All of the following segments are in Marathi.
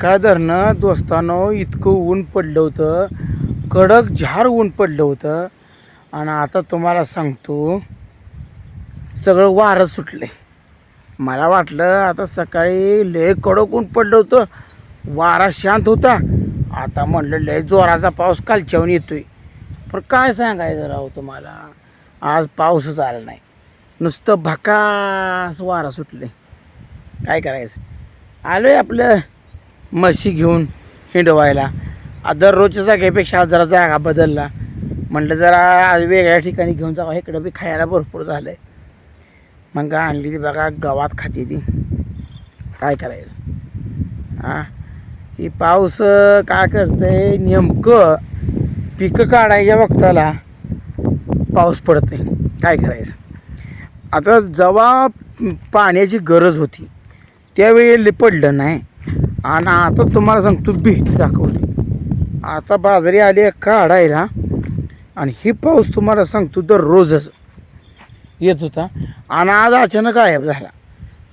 काय धरणं? दोस्तानो इतकं ऊन पडलं होतं. कडक झार ऊन पडलं होतं. आणि आता तुम्हाला सांगतो सगळं वारं सुटले मला वाटलं आता सकाळी लय कडक ऊन पडलं होतं. वारा शांत होता. आता म्हणलं लय जोराचा पाऊस कालच्याहून येतोय. पण काय सांगायचं राव तुम्हाला? आज पाऊसच आला नाही. नुसतं भकास वारा सुटले काय करायचं? आलो आहे आपलं म्हशी घेऊन हिंडवायला. दररोजच्या जागेपेक्षा आज जरा जागा बदलला. म्हटलं जरा आज वेगळ्या ठिकाणी घेऊन जावं. इकडं बी खायला भरपूर झालं आहे मग आणली ती बघा गावात खाते ती. काय करायचं? हां ही पाऊस काय काय करतंय? नेमकं पिकं काढायच्या वक्ताला पाऊस पडते काय करायचं? आता जेव्हा पाण्याची गरज होती त्यावेळी पडलं नाही. आणि आता तुम्हाला सांगतो भीती दाखवली. आता बाजरी आली आहे काढायला. आणि ही पाऊस तुम्हाला सांगतो दररोजच येत होता. आणि आज अचानक गायब झाला.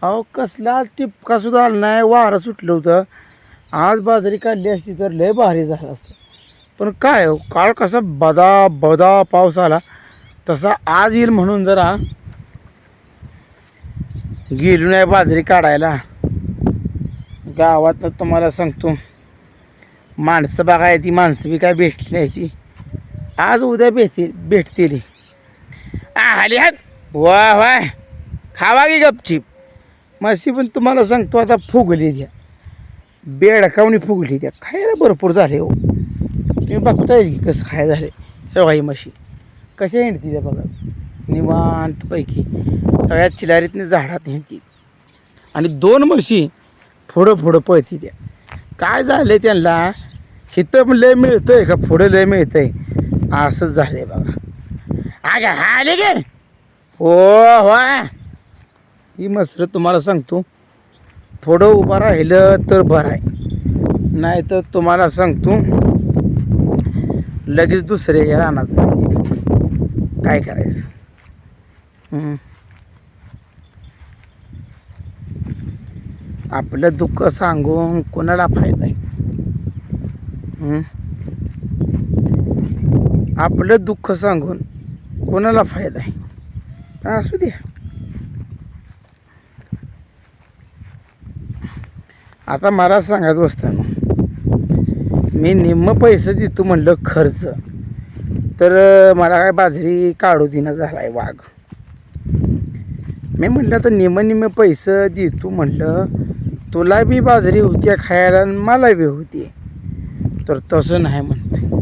अहो कसला टिपकासुद्धा आला नाही वारं सुटलं होतं. आज बाजरी काढली असती तर लय भारी झालं असतं. पण काय हो काळ कसा बदा बदा पाऊस आला. तसा आज येईल म्हणून जरा गेलो नाही बाजरी काढायला. गावात तुम्हाला सांगतो. माणसं बघाय ती माणसं बी काय भेटली नाही ती. आज उद्या भेटतील भेटतील. आली हात. वा वा. खावा की गपचीप. माशी पण तुम्हाला सांगतो आता फुगली द्या. बेडकावणी फुगली द्या. खायला भरपूर झाले हो. तुम्ही बघताय की कसं खाय झाले. रवाई बाई म्हशी. कशा हिंडती त्या बघा. निवांतपैकी. सगळ्या चिलारीतने झाडात हिंडती. आणि दोन म्हशी पुढं पुढं पळती त्या. काय झालं त्यांना? हिथं लय आहे का? पुढं लय मिळतं आहे असंच झालं आहे बाबा बघा अगं आले गे? हो हो ही मस्त तुम्हाला सांगतो. थोडं उभं राहिलं तर बरं आहे. नाही तर तुम्हाला सांगतो लगेच दुसरे राहणार काय करायचं? आपलं दुःख सांगून कोणाला फायदा आहे? आपलं दुःख सांगून कोणाला फायदा आहे? पण असू द्या आता मला सांगायचं असताना मी निम्म पैसे देतो म्हणलं खर्च. तर मला काय बाजरी काढू देणं झाला आहे वाघ. मी म्हटलं तर निम्म निम्म पैसे देतो म्हणलं तुला बी बाजरी होती खायला आणि मला बी होती. तर तसं नाही म्हणतो.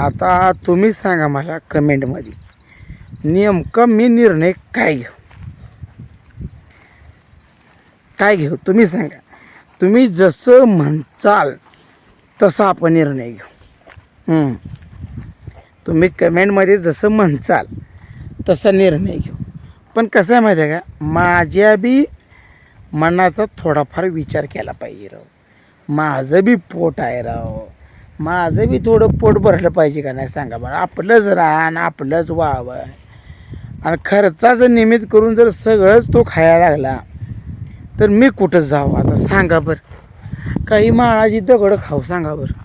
आता तुम्हीच सांगा मला कमेंटमध्ये नेमकं मी निर्णय काय घेऊ? काय घेऊ? तुम्ही सांगा. तुम्ही जसं म्हणचाल तसा आपण निर्णय घेऊ. तुम्ही कमेंटमध्ये जसं म्हणचाल तसा निर्णय घेऊ. पण कसं आहे माहिती आहे का? माझ्या बी मनाचा थोडाफार विचार केला पाहिजे राव. माझं बी पोट आहे राव. माझं बी थोडं पोट भरलं पाहिजे का नाही सांगा बरं. आपलंच रान आपलंच वाव. आहे आणि खर्चाचं निमित्त करून जर सगळंच तो खायला लागला तर मी कुठं जावं? आता सांगा बरं. काही माळाची दगडं खाऊ सांगा बरं.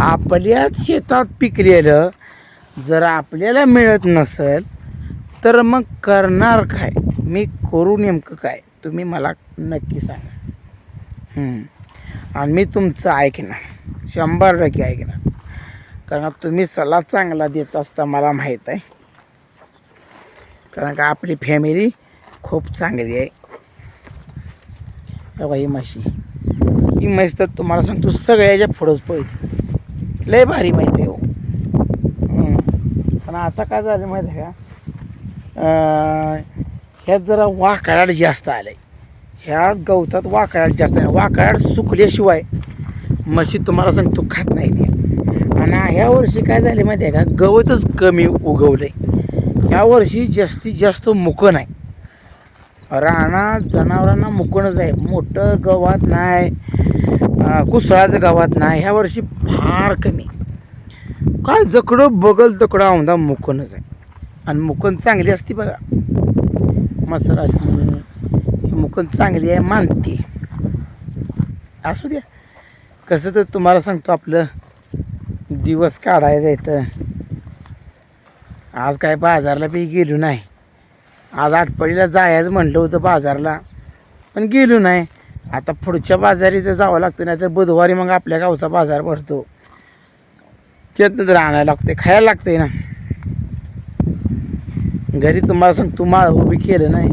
आपल्याच शेतात पिकलेलं जर आपल्याला मिळत नसेल तर मग करणार काय? मी करू नेमकं काय? तुम्ही मला नक्की सांगा. आणि मी तुमचं ऐकणार. शंभर टक्के ऐकणार. कारण तुम्ही सल्ला चांगला देत असता मला माहीत आहे. कारण का आपली फॅमिली खूप चांगली आहे. बाबा ही म्हशी. ही म्हैस तर तुम्हाला सांगतो सगळ्याच्या पुढंच पळते. लय भारी म्हैस आहे हो. पण आता काय झालं माहिती आहे का? ह्यात जरा वाकडाड जास्त आलं आहे ह्या गवतात वाकडाड जास्त आहे वाकडाड सुकल्याशिवाय म्हशी तुम्हाला सांगतो खात नाही ते आणि ह्या वर्षी काय झाले माहिती आहे का? गवतच कमी उगवलं आहे ह्या वर्षी जास्तीत जास्त मुकं नाही. रानात जनावरांना मुकणच आहे. मोठं गवत नाही. कुसळाचं गवत नाही. ह्या वर्षी फार कमी. काय जकडं बगल तकडं औंदा मुकणच आहे. आणि मुकण चांगली असती बघा. मसर अशी मुकण चांगली आहे मानते. असू द्या. कसं तर तुम्हाला सांगतो आपलं दिवस काढायला जायचं आज काय बाजारला बी गेलो नाही. आज आठपडीला जायचं म्हटलं होतं बाजारला पण गेलो नाही. आता पुढच्या बाजारी तर जावं लागतं नाही तर बुधवारी मग आपल्या गावचा बाजार भरतो. त्यातनं तर आणायला लागते खायला लागतंय ना. घरी तुम्हाला सांगतो माळ बी केलं नाही.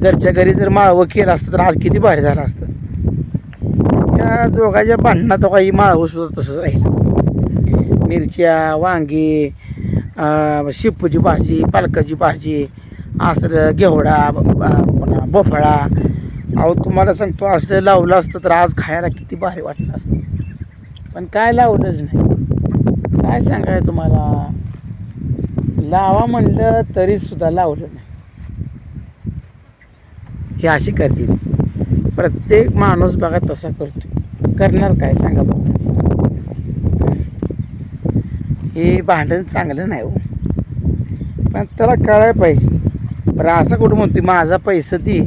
घरच्या घरी जर माळवं केलं असतं तर आज किती भारी झालं असतं. त्या दोघांच्या भांडणात काही माळवं सुद्धा तसंच राहील. मिरच्या वांगी अं, शेपूची भाजी पालकाची भाजी असं घेवडा बोफळा पुन्हा अहो तुम्हाला सांगतो असं लावलं असतं तर आज खायला किती भारी वाटलं असतं. पण काय लावलंच नाही. काय सांगाय तुम्हाला? लावा म्हणलं तरी सुद्धा लावलं नाही. हे अशी करतील. प्रत्येक माणूस बघा तसा करतो करणार काय सांगा बघा. हे भांडण चांगलं नाही हो. पण त्याला कळायला पाहिजे. बरं असं कुठं म्हणते माझा पैसा दे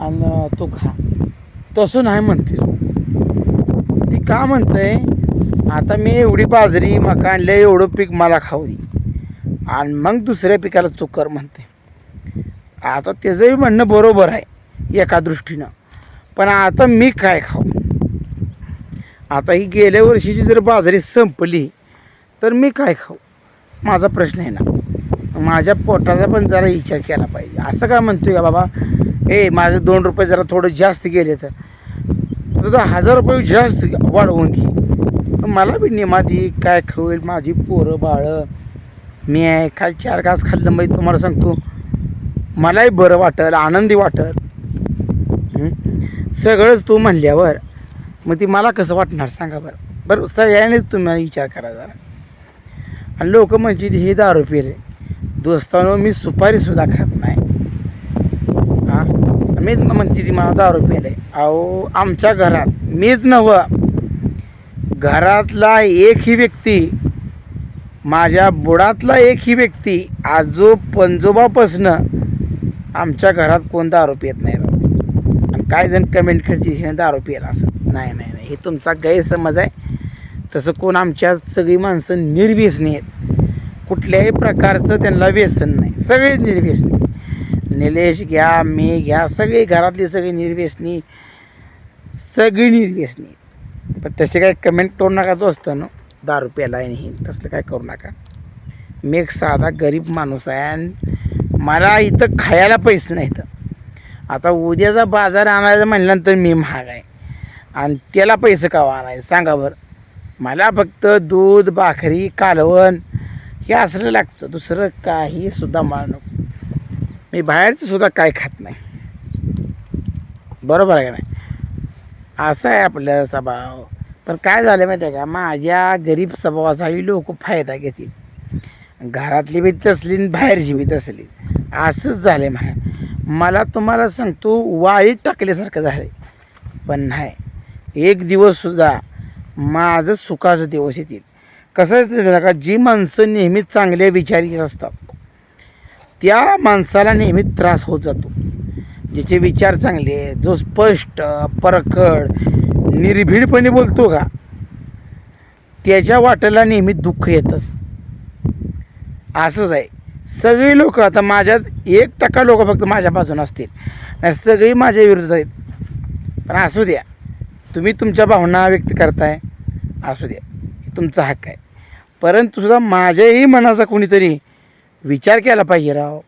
आणि तो खा. तसं नाही म्हणते ती. का म्हणतंय आता मी एवढी बाजरी मका आणलं एवढं पीक मला खाऊ दे. आणि मग दुसऱ्या पिकाला चुकर म्हणते. आता त्याचंही म्हणणं बरोबर आहे एका दृष्टीनं. पण आता मी काय खाऊ? आता ही गेल्या वर्षीची जर बाजरी संपली तर मी काय खाऊ? माझा प्रश्न आहे ना. माझ्या पोटाचा पण जरा विचार केला पाहिजे. असं काय म्हणतोय का बाबा? ए माझे दोन रुपये जरा थोडं जास्त गेले तर. दादा हजार रुपये जास्त वाढवून घे. मला बी निमा दे काय खवेल माझी पोरं बाळं. मी आहे काल चार घास खाल्लं म्हणजे तुम्हाला सांगतो. मलाही बरं वाटेल आनंदी वाटेल. सगळंच तू म्हणल्यावर मग ती मला कसं वाटणार सांगा बरं. बरं सगळ्यांनीच तुम्ही विचार करा जरा. आणि लोक म्हणजे हे दारू पिले. दोस्तांनो मी सुपारीसुद्धा खात नाही. हां? मी म्हणते ती मला दारू पिले. अहो आमच्या घरात मीच नवं घरातला एकही व्यक्ती माझ्या बुडातला एक ही व्यक्ती आजो पंजोबापासनं आमच्या घरात कोणता आरोपी येत नाही बाबा आणि काय जण कमेंट करते हे आरोपी पियला असं. नाही नाही नाही. हे तुमचा गैरसमज आहे. तसं कोण आमच्या सगळी माणसं निर्व्यसनी आहेत. कुठल्याही प्रकारचं त्यांना व्यसन नाही. सगळे निर्व्यसनी. निलेश घ्या मी घ्या सगळी घरातली सगळी निर्व्यसनी. सगळी निर्व्यसनी. पण तसे काय कमेंट करू नका तो असतं ना दारू प्यायला नाही. तसलं काय करू नका. मी एक साधा गरीब माणूस आहे आणि मला इथं खायला पैसे नाहीत. आता उद्याचा बाजार आणायचा म्हणल्यानंतर मी महाग आहे. आणि त्याला पैसे कावा आणायचं? सांगा बरं. मला फक्त दूध भाकरी कालवण हे असलं लागतं. दुसरं काही सुद्धा मला नको. मी बाहेरचं सुद्धा काय खात नाही. बरोबर आहे का नाही? असं आहे आपलं स्वभाव. पण काय झालं माहिती आहे का? माझ्या गरीब स्वभावाचाही लोक फायदा घेतील. घरातली बी तसली आणि बाहेरची बी तसली. असंच झालं आहे मला मला तुम्हाला सांगतो वाळीत टाकल्यासारखं झालं पण नाही. एक दिवससुद्धा माझं सुखाचं दिवस येतील. कसं का? जी माणसं नेहमीच चांगले विचारी असतात त्या माणसाला नेहमी त्रास होत जातो. ज्याचे विचार चांगले जो स्पष्ट परखड निर्भीडपणे बोलतो का? त्याच्या वाटेला नेहमी दुःख येतंच. असंच आहे. सगळी लोक आता माझ्यात एक टक्का लोक फक्त माझ्या बाजून असतील. नाही सगळी माझ्या विरुद्ध आहेत. पण असू द्या. तुम्ही तुमच्या भावना व्यक्त करताय. असू द्या. तुमचा हक्क आहे. परंतु सुद्धा माझ्याही मनाचा कोणीतरी विचार केला पाहिजे राव.